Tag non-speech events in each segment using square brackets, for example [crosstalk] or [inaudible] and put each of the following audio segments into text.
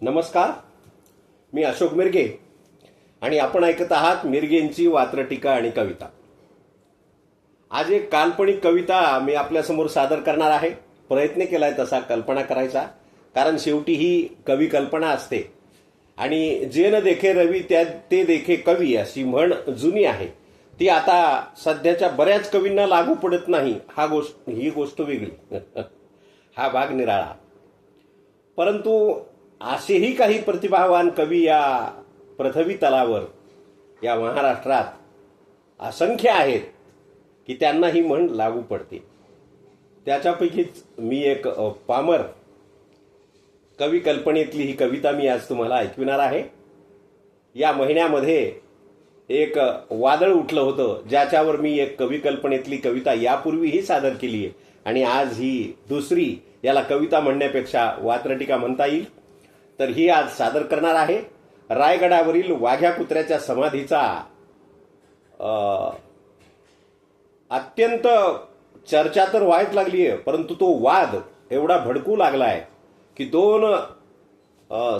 नमस्कार. मी अशोक मिरगे आणि आपण ऐकत आहात मिरगेंची वात्रटीका आणि कविता. आज एक काल्पनिक कविता मी आपल्यासमोर सादर करणार आहे. प्रयत्न केलाय तसा कल्पना करायचा कारण शेवटी ही कवी कल्पना असते. आणि जे न देखे रवी त्या ते देखे कवी अशी म्हण जुनी आहे. ती आता सध्याच्या बऱ्याच कवींना लागू पडत नाही. हा गोष्ट ही गोष्ट वेगळी. [laughs] हा भाग निराळा. परंतु असेही काही प्रतिभावान कवी या पृथ्वी तलावर या महाराष्ट्रात असंख्य आहेत की त्यांना ही म्हण लागू पडते. त्याच्यापैकीच मी एक पामर कवी कल्पनेतली ही कविता मी आज तुम्हाला ऐकविणार आहे. या महिन्यामध्ये एक वादळ उठलं होतं ज्याच्यावर मी एक कवी कल्पनेतली कविता यापूर्वीही सादर केली आहे. आणि आज ही दुसरी याला कविता म्हणण्यापेक्षा वात्रटिका म्हणता येईल. तर ही आज सादर करणार आहे. रायगडावरील वाघ्या कुत्र्याच्या समाधीचा अत्यंत चर्चा तर व्हायच लागली आहे परंतु तो वाद एवढा भडकू लागलाय की दोन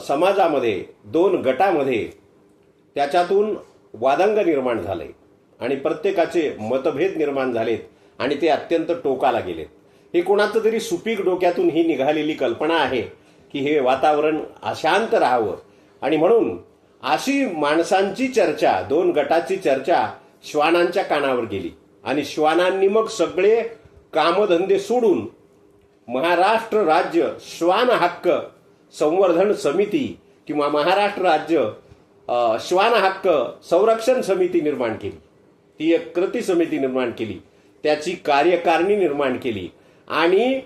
समाजामध्ये दोन गटामध्ये त्याच्यातून वादंग निर्माण झाले आणि प्रत्येकाचे मतभेद निर्माण झालेत आणि ते अत्यंत टोकाला गेलेत. हे कोणाचं तरी सुपीक डोक्यातून ही निघालेली कल्पना आहे. की हे वातावरण अशांत राहावं. आणि म्हणून अशी माणसांची चर्चा दोन गटाची चर्चा श्वानांच्या कानावर गेली. आणि श्वानांनी मग सगळे कामधंदे सोडून महाराष्ट्र राज्य श्वान हक्क संवर्धन समिती किंवा महाराष्ट्र राज्य श्वान हक्क संरक्षण समिती निर्माण केली. ती एक कृती समिती निर्माण केली. त्याची कार्यकारिणी निर्माण केली. आणि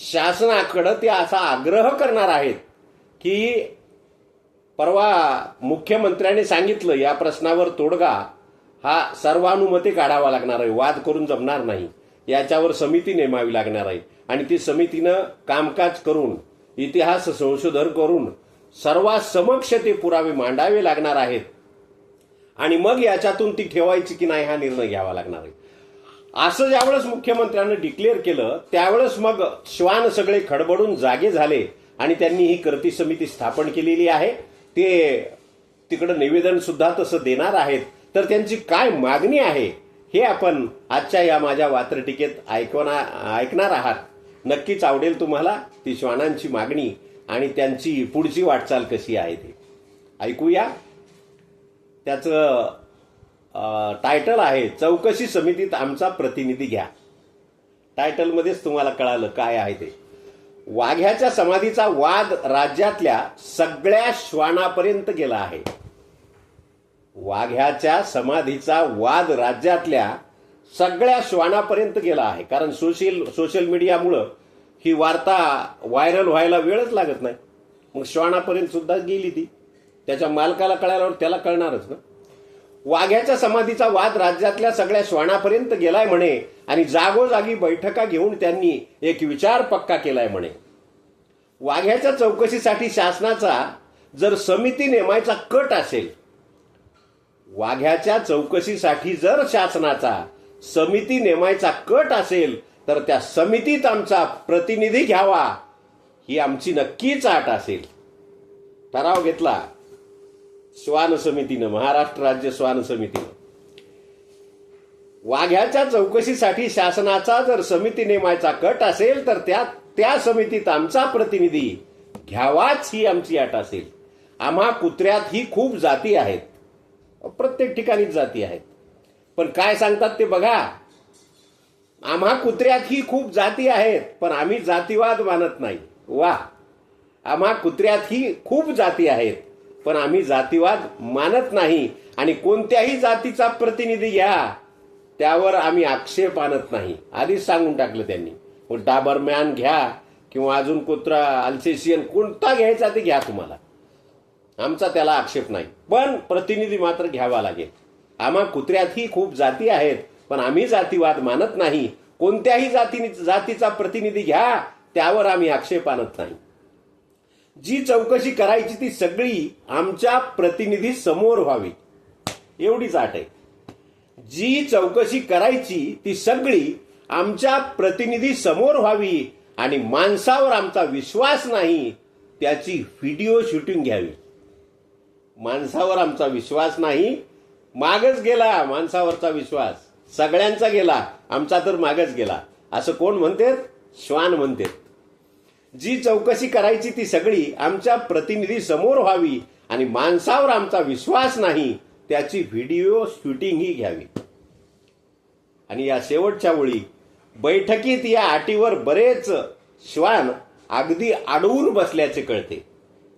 शासनाकडं ते असा आग्रह करणार आहेत की परवा मुख्यमंत्र्याने सांगितलं या प्रश्नावर तोडगा हा सर्वानुमते काढावा लागणार आहे वाद करून जमणार नाही. याच्यावर समिती नेमावी लागणार आहे. आणि ती समितीनं कामकाज करून इतिहास संशोधन करून सर्वासमक्ष ते पुरावे मांडावे लागणार आहेत. आणि मग याच्यातून ती ठेवायची की नाही हा निर्णय घ्यावा लागणार आहे. असं ज्यावेळेस मुख्यमंत्र्यांनी डिक्लेअर केलं त्यावेळेस मग श्वान सगळे खडबडून जागे झाले आणि त्यांनी ही कृती समिती स्थापन केलेली आहे. ते तिकडं निवेदन सुद्धा तसं देणार आहेत. तर त्यांची काय मागणी आहे हे आपण आजच्या या माझ्या वात्रटिकेत ऐकवणार ऐकणार आहात. नक्कीच आवडेल तुम्हाला ती श्वानांची मागणी आणि त्यांची पुढची वाटचाल कशी आहे ती. ऐकूया. त्याचं टायटल आहे चौकशी समितीत आमचा प्रतिनिधी घ्या. टायटलमध्येच तुम्हाला कळालं काय आहे ते. वाघ्याच्या समाधीचा वाद राज्यातल्या सगळ्या श्वानापर्यंत गेला आहे. वाघ्याच्या समाधीचा वाद राज्यातल्या सगळ्या श्वानापर्यंत गेला आहे. कारण सोशल सोशल मीडियामुळं ही वार्ता व्हायरल व्हायला वेळच लागत नाही. मग श्वानापर्यंत सुद्धा गेली ती. त्याच्या मालकाला कळाल्यावर त्याला कळणारच ना. वाघ्याच्या समाधीचा वाद राज्यातल्या सगळ्या श्वानापर्यंत गेलाय म्हणे आणि जागोजागी बैठका घेऊन त्यांनी एक विचार पक्का केलाय म्हणे. वाघ्याच्या चौकशीसाठी शासनाचा जर समिती नेमायचा कट असेल वाघ्याच्या चौकशीसाठी जर शासनाचा समिती नेमायचा कट असेल तर त्या समितीत आमचा प्रतिनिधी घ्यावा ही आमची नक्कीच आट असेल. ठराव घेतला. श्वान समितीनं महाराष्ट्र राज्य श्वान समितीनं वाघ्याच्या चौकशीसाठी शासनाचा जर समिती नेमायचा कट असेल तर त्या त्या समितीत आमचा प्रतिनिधी घ्यावाच ही आमची अट असेल. आम्हा कुत्र्यात ही खूप जाती आहेत. प्रत्येक ठिकाणीच जाती आहेत. पण काय सांगतात ते बघा. आम्हा कुत्र्यात ही खूप जाती आहेत पण आम्ही जातीवाद मानत नाही. वा. आम्हा कुत्र्यात ही खूप जाती आहेत. पण आम्ही जातीवाद मानत नाही आणि कोणत्याही जातीचा प्रतिनिधी घ्या त्यावर आम्ही आक्षेप आणत नाही. आधीच सांगून टाकलं त्यांनी. मग डाबरमॅन घ्या किंवा अजून कुत्रा अल्सेशियन कोणता घ्यायचा ते घ्या तुम्हाला. आमचा त्याला आक्षेप नाही. पण प्रतिनिधी मात्र घ्यावा लागेल. आम्हा कुत्र्यातही खूप जाती आहेत पण आम्ही जातीवाद मानत नाही. कोणत्याही जातीने जातीचा प्रतिनिधी घ्या त्यावर आम्ही आक्षेप आणत नाही. जी चौकशी करायची ती सगळी आमच्या प्रतिनिधी समोर व्हावी. एवढीच आठ आहे. जी चौकशी करायची ती सगळी आमच्या प्रतिनिधी समोर व्हावी आणि माणसावर आमचा विश्वास नाही त्याची व्हिडिओ शूटिंग घ्यावी. माणसावर आमचा विश्वास नाही मागच गेला माणसावरचा विश्वास. सगळ्यांचा गेला आमचा तर मागच गेला. असं कोण म्हणते श्वान म्हणते जी चौकशी करायची ती सगळी आमच्या प्रतिनिधी समोर व्हावी आणि माणसावर आमचा विश्वास नाही त्याची व्हिडिओ शूटिंगही घ्यावी. आणि या शेवटच्या वेळी बैठकीत या अटीवर बरेच श्वान अगदी अडवून बसल्याचे कळते.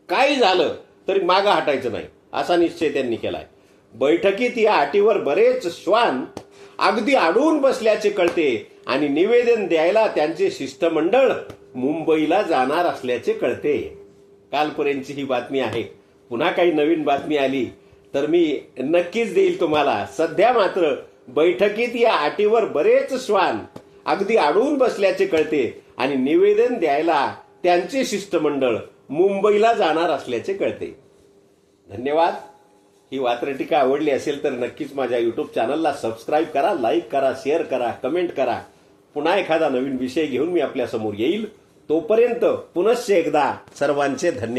काही झालं तरी मागं हटायचं नाही असा निश्चय त्यांनी केलाय. बैठकीत या अटीवर बरेच श्वान अगदी अडवून बसल्याचे कळते आणि निवेदन द्यायला त्यांचे शिष्टमंडळ मुंबईला जाणार असल्याचे कळते. कालपर्यंतची ही बातमी आहे. पुन्हा काही नवीन बातमी आली तर मी नक्कीच देईल तुम्हाला. सध्या मात्र बैठकीत या अटीवर बरेच श्वान अगदी अडवून बसल्याचे कळते आणि निवेदन द्यायला त्यांचे शिष्टमंडळ मुंबईला जाणार असल्याचे कळते. धन्यवाद. ही वात्रटिका आवडली असेल तर नक्कीच माझ्या युट्यूब चॅनलला सबस्क्राईब करा लाईक करा शेअर करा कमेंट करा. पुन्हा एखादा नवीन विषय घेऊन मी आपल्यासमोर येईल. तोपर्यंत पुनश्च एकदा सर्वांचे धन्यवाद.